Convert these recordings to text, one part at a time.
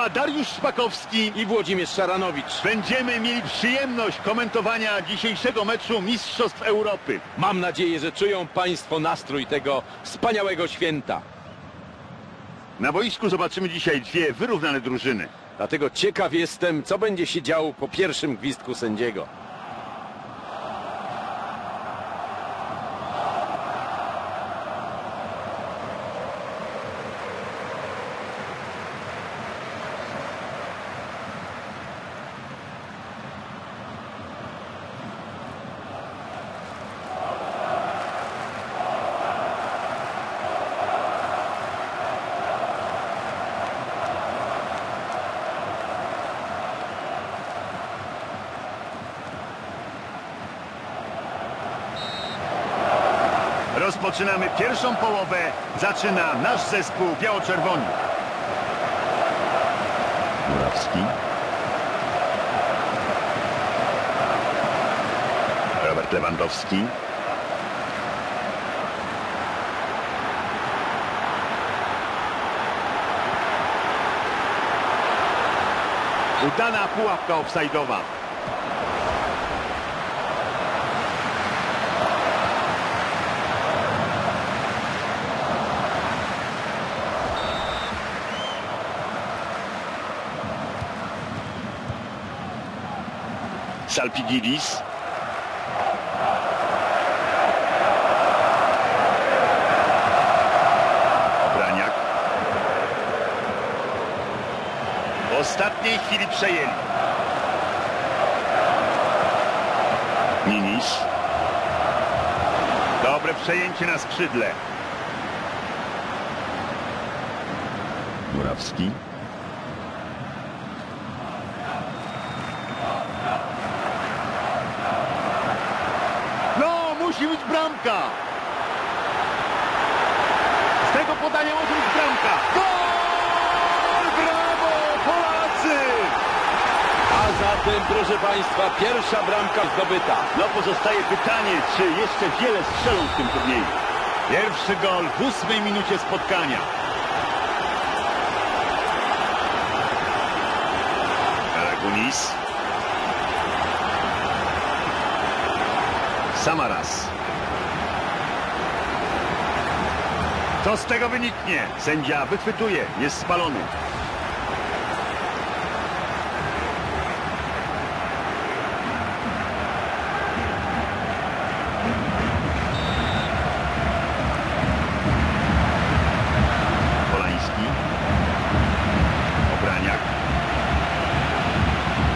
Państwa Dariusz Szpakowski. i Włodzimierz Szaranowicz. Będziemy mieli przyjemność komentowania dzisiejszego meczu Mistrzostw Europy. Mam nadzieję, że czują Państwo nastrój tego wspaniałego święta. Na boisku zobaczymy dzisiaj dwie wyrównane drużyny. Dlatego ciekaw jestem, co będzie się działo po pierwszym gwizdku sędziego. Rozpoczynamy pierwszą połowę. Zaczyna nasz zespół biało-czerwony. Murawski. Robert Lewandowski. Udana pułapka offside'owa. Salpigidis. Obraniak. W ostatniej chwili przejęli. Ninis. Dobre przejęcie na skrzydle. Murawski. No, musi być bramka. Z tego podania może być bramka. Gol! Brawo, Polacy! A zatem, proszę Państwa, pierwsza bramka zdobyta. No pozostaje pytanie, czy jeszcze wiele strzelą w tym turnieju. Pierwszy gol w ósmej minucie spotkania. Aragonis. Samaras. Co z tego wyniknie? Sędzia wychwytuje, jest spalony. Polański. Obraniak.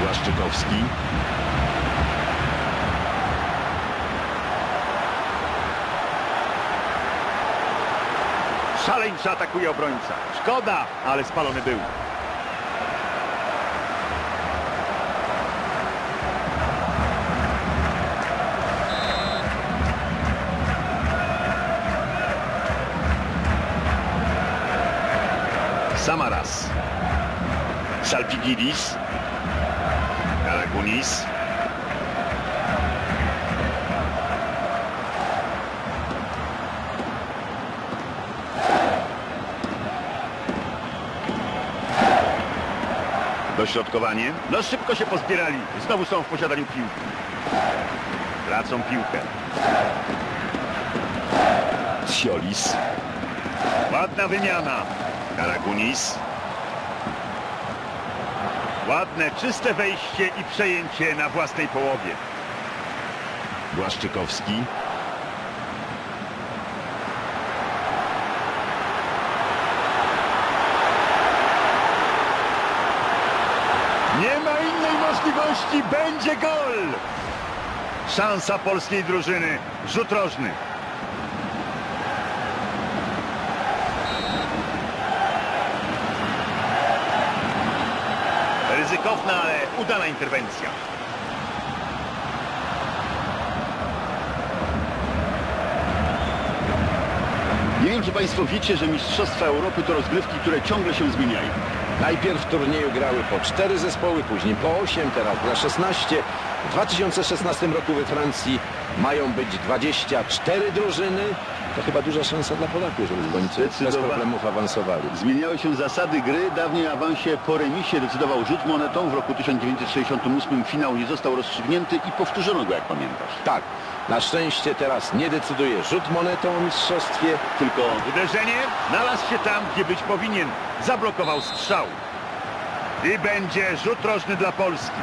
Błaszczykowski. Szaleńczy atakuje obrońca. Szkoda, ale spalony był. Samaras. Salpigidis. Dośrodkowanie. No szybko się pozbierali. Znowu są w posiadaniu piłki. Tracą piłkę. Ciolis. Ładna wymiana. Karagunis. Ładne, czyste wejście i przejęcie na własnej połowie. Błaszczykowski. Nie ma innej możliwości, będzie gol! Szansa polskiej drużyny, rzut rożny. Ryzykowna, ale udana interwencja. Nie wiem, czy Państwo wiecie, że Mistrzostwa Europy to rozgrywki, które ciągle się zmieniają. Najpierw w turnieju grały po cztery zespoły, później po osiem, teraz gra 16. W 2016 roku we Francji mają być 24 drużyny, To chyba duża szansa dla Polaków, żeby Gońcy bez problemów awansowali. Zmieniały się zasady gry. Dawniej awansie po remisie decydował rzut monetą. W roku 1968 finał nie został rozstrzygnięty i powtórzono go, jak pamiętasz. Tak, na szczęście teraz nie decyduje rzut monetą o mistrzostwie, Tylko uderzenie znalazł się tam, gdzie być powinien. Zablokował strzał. I będzie rzut rożny dla Polski.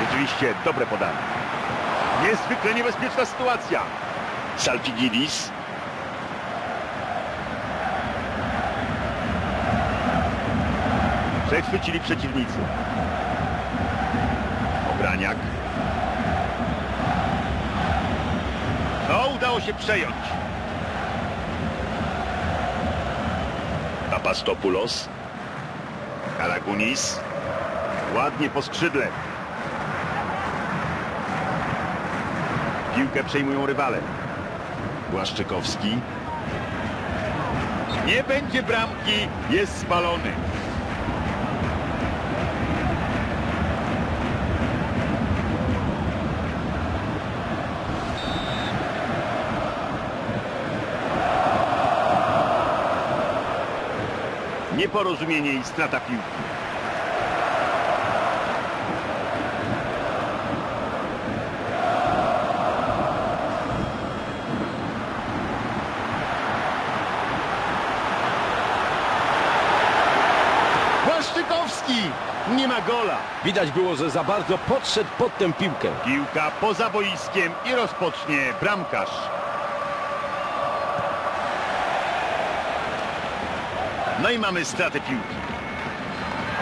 Rzeczywiście dobre podanie. Niezwykle niebezpieczna sytuacja. Salpigidis. Przechwycili przeciwnicy. Obraniak. No, udało się przejąć. Papastopoulos. Karagunis. Ładnie po skrzydle. Piłkę przejmują rywale. Błaszczykowski. Nie będzie bramki, jest spalony. Nieporozumienie i strata piłki. Błaszczykowski! Nie ma gola. widać było, że za bardzo podszedł pod tę piłkę. Piłka poza boiskiem i rozpocznie bramkarz. No i mamy stratę piłki.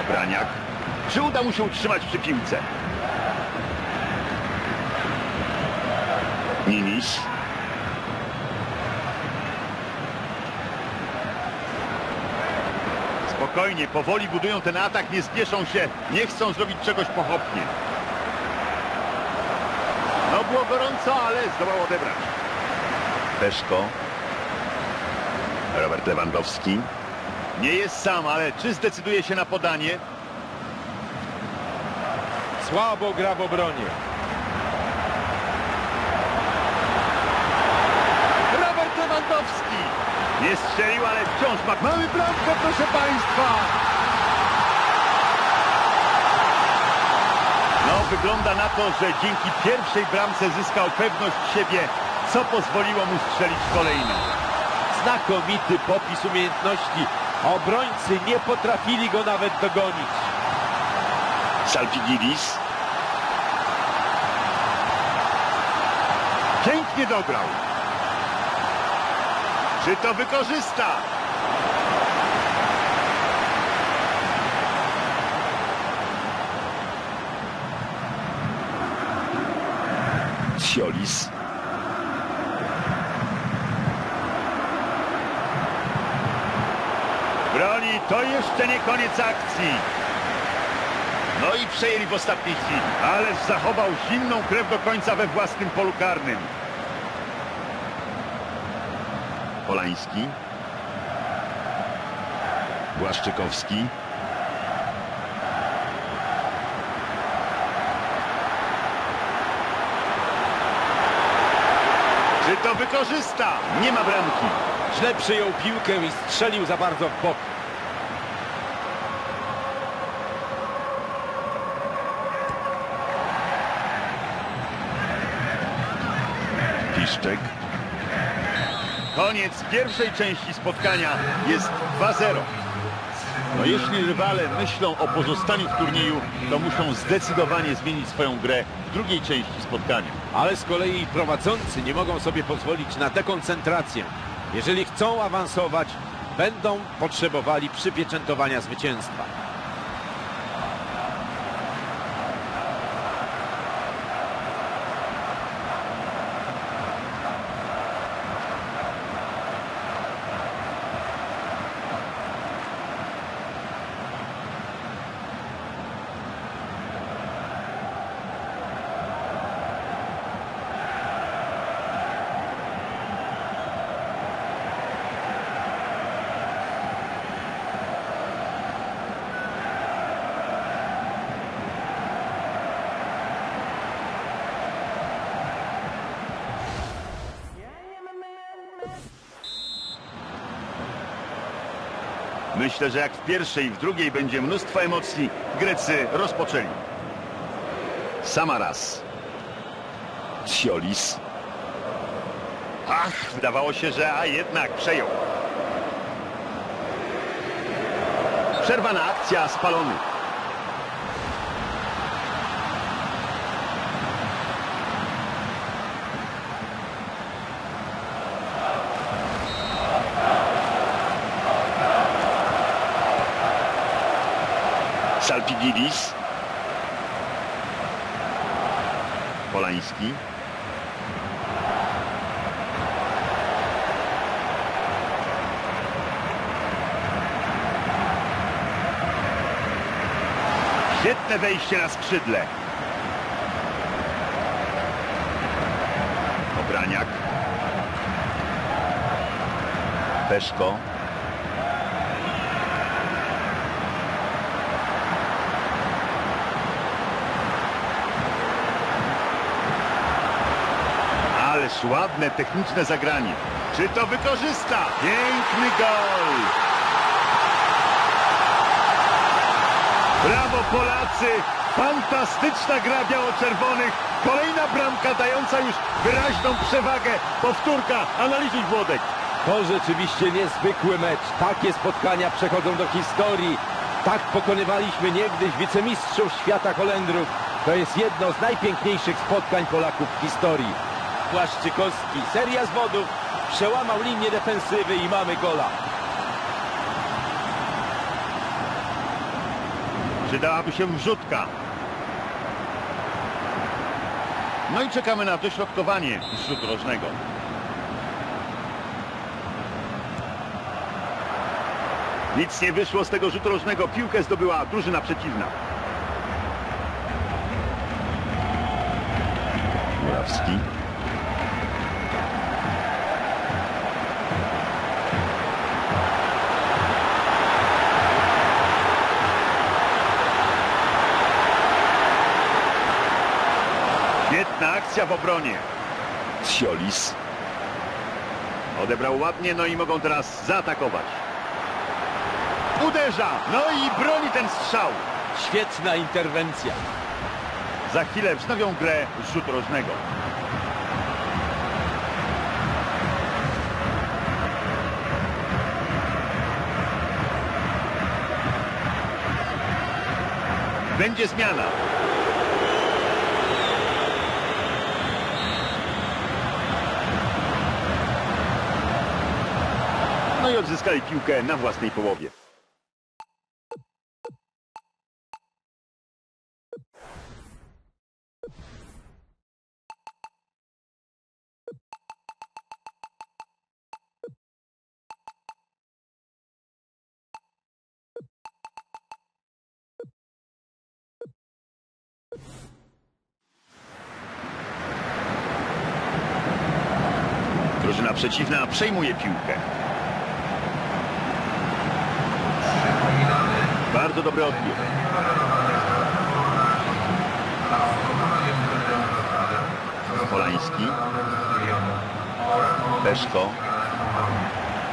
Obraniak. Czy uda mu się utrzymać przy piłce? Niniś. Spokojnie, powoli budują ten atak, nie spieszą się, nie chcą zrobić czegoś pochopnie. No było gorąco, ale zdołał odebrać. Peszko. Robert Lewandowski. Nie jest sam, ale czy zdecyduje się na podanie? Słabo gra w obronie. Robert Lewandowski! Nie strzelił, ale wciąż ma... Mamy bramkę, proszę Państwa! No, wygląda na to, że dzięki pierwszej bramce zyskał pewność siebie, co pozwoliło mu strzelić kolejną. Znakomity popis umiejętności. Obrońcy nie potrafili go nawet dogonić. Salpigidis. Pięknie dograł. Czy to wykorzysta? Siolis. Broni, to jeszcze nie koniec akcji. No i przejęli w ostatniej chwili. Ależ zachował zimną krew do końca we własnym polu karnym. Polański. Błaszczykowski. Czy to wykorzysta? Nie ma bramki. Źle przyjął piłkę i strzelił za bardzo w bok. Koniec pierwszej części spotkania jest 2-0. No jeśli rywale myślą o pozostaniu w turnieju, to muszą zdecydowanie zmienić swoją grę w drugiej części spotkania. Ale z kolei prowadzący nie mogą sobie pozwolić na dekoncentrację. Jeżeli chcą awansować, będą potrzebowali przypieczętowania zwycięstwa. Myślę, że jak w pierwszej i w drugiej będzie mnóstwo emocji, Grecy rozpoczęli. Samaras. Ciolis. Ach, wydawało się, że a jednak przejął. Przerwana akcja, spalony. Salpigidis. Polański. Świetne wejście na skrzydle. Obraniak. Peszko. Ładne techniczne zagranie. Czy to wykorzysta? Piękny gol! Brawo Polacy! Fantastyczna gra biało-czerwonych. Kolejna bramka dająca już wyraźną przewagę. Powtórka. Analizuj Włodek. To rzeczywiście niezwykły mecz. Takie spotkania przechodzą do historii. Tak pokonywaliśmy niegdyś wicemistrzów świata Holendrów. To jest jedno z najpiękniejszych spotkań Polaków w historii. Płaszczykowski, seria zwodów, przełamał linię defensywy i mamy gola. Przydałaby się wrzutka. No i czekamy na dośrodkowanie z rzutu rożnego. Nic nie wyszło z tego rzutu rożnego. Piłkę zdobyła drużyna przeciwna. Murawski. Akcja w obronie. Ciolis. Odebrał ładnie, no i mogą teraz zaatakować. Uderza, no i broni ten strzał. Świetna interwencja. Za chwilę wznowią grę z rzutu rożnego. Będzie zmiana. I odzyskali piłkę na własnej połowie. Drużyna przeciwna przejmuje piłkę. Bardzo dobry odbiór. Polański. Peszko.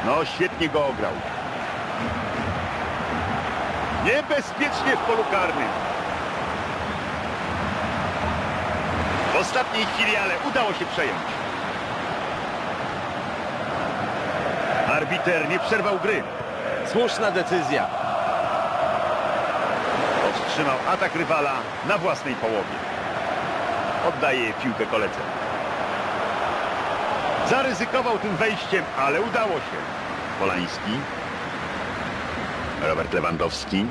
No, świetnie go ograł. Niebezpiecznie w polu karnym. W ostatniej chwili, ale udało się przejąć. Arbiter nie przerwał gry. Słuszna decyzja. Powstrzymał atak rywala na własnej połowie. Oddaje piłkę koledze. Zaryzykował tym wejściem, ale udało się. Polański. Robert Lewandowski.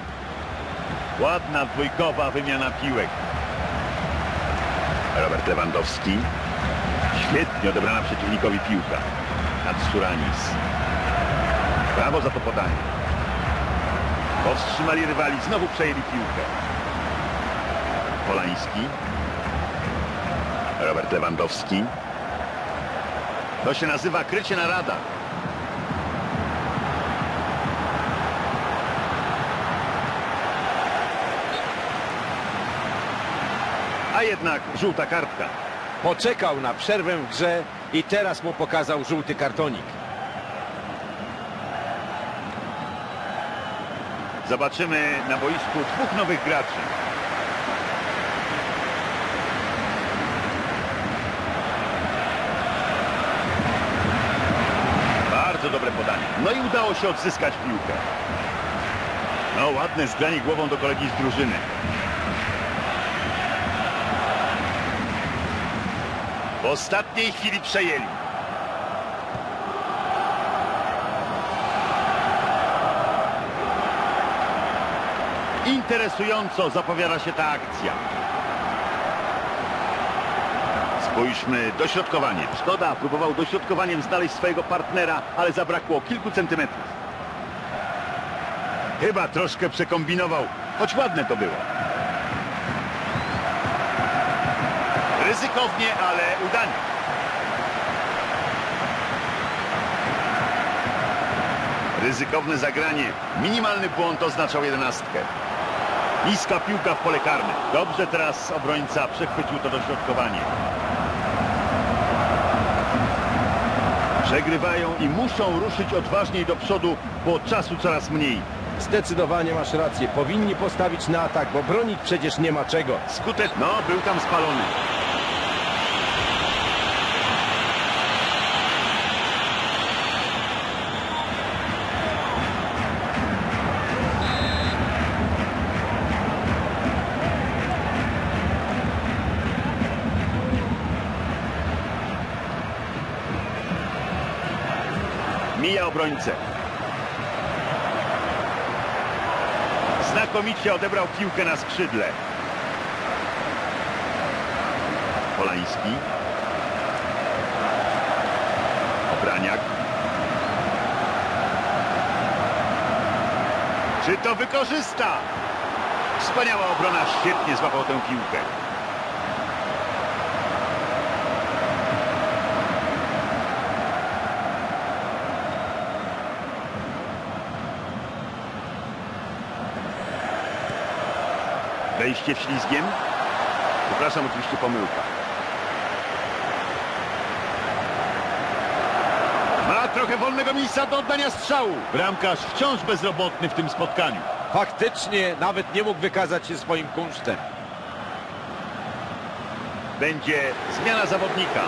Ładna dwójkowa wymiana piłek. Robert Lewandowski. Świetnie odebrana przeciwnikowi piłka. Natsuranis. Brawo za to podanie. Powstrzymali rywali, znowu przejęli piłkę. Polański. Robert Lewandowski. To się nazywa krycie na radar. A jednak żółta kartka. Poczekał na przerwę w grze i teraz mu pokazał żółty kartonik. Zobaczymy na boisku dwóch nowych graczy. Bardzo dobre podanie. No i udało się odzyskać piłkę. No ładne zgranie głową do kolegi z drużyny. W ostatniej chwili przejęli. Interesująco zapowiada się ta akcja. Spójrzmy, dośrodkowanie. Szkoda, próbował dośrodkowaniem znaleźć swojego partnera, ale zabrakło kilku centymetrów. Chyba troszkę przekombinował, choć ładne to było. Ryzykownie, ale udanie. Ryzykowne zagranie. Minimalny błąd oznaczał jedenastkę. Niska piłka w pole karne. Dobrze teraz obrońca przechwycił to dośrodkowanie. Przegrywają i muszą ruszyć odważniej do przodu, bo czasu coraz mniej. Zdecydowanie masz rację. Powinni postawić na atak, bo bronić przecież nie ma czego. Skutek, no, był tam spalony. Obrońcę. Znakomicie odebrał piłkę na skrzydle. Polański. Obraniak. Czy to wykorzysta? Wspaniała obrona, świetnie złapał tę piłkę. Wejście ślizgiem. Przepraszam, oczywiście pomyłka. Ma trochę wolnego miejsca do oddania strzału. Bramkarz wciąż bezrobotny w tym spotkaniu. Faktycznie nawet nie mógł wykazać się swoim kunsztem. Będzie zmiana zawodnika.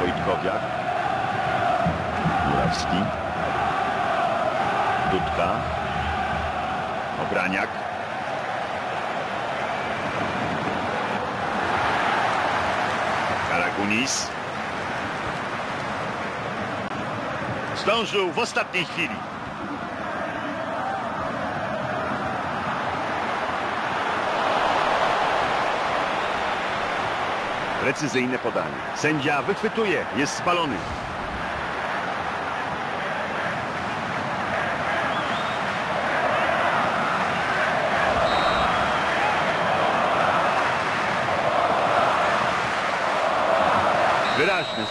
Wojtkowiak. Murawski. Dudka. Obraniak. Karagunis. Zdążył w ostatniej chwili. Precyzyjne podanie. Sędzia wychwytuje, jest spalony.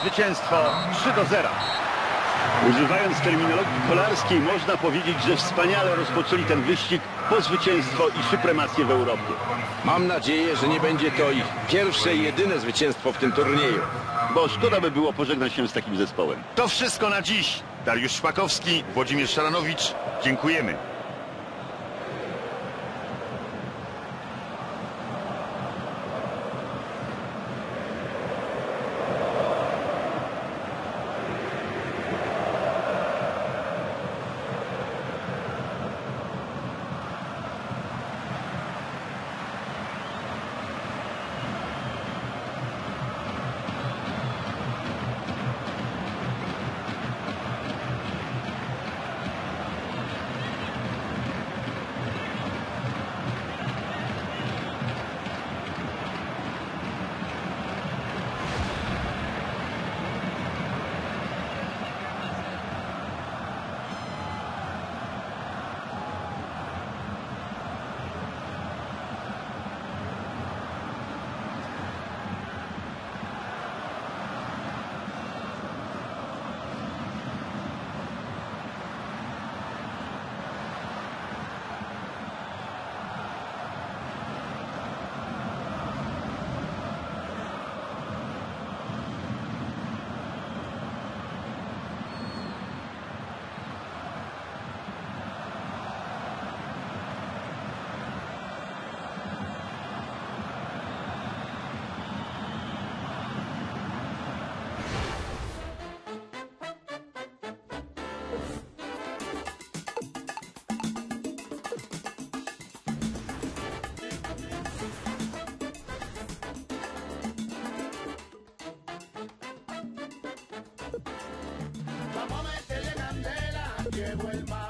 Zwycięstwo 3 do 0. Używając terminologii kolarskiej można powiedzieć, że wspaniale rozpoczęli ten wyścig po zwycięstwo i supremację w Europie. Mam nadzieję, że nie będzie to ich pierwsze i jedyne zwycięstwo w tym turnieju. Bo szkoda by było pożegnać się z takim zespołem. To wszystko na dziś. Dariusz Szpakowski, Włodzimierz Szaranowicz. Dziękujemy. el mar.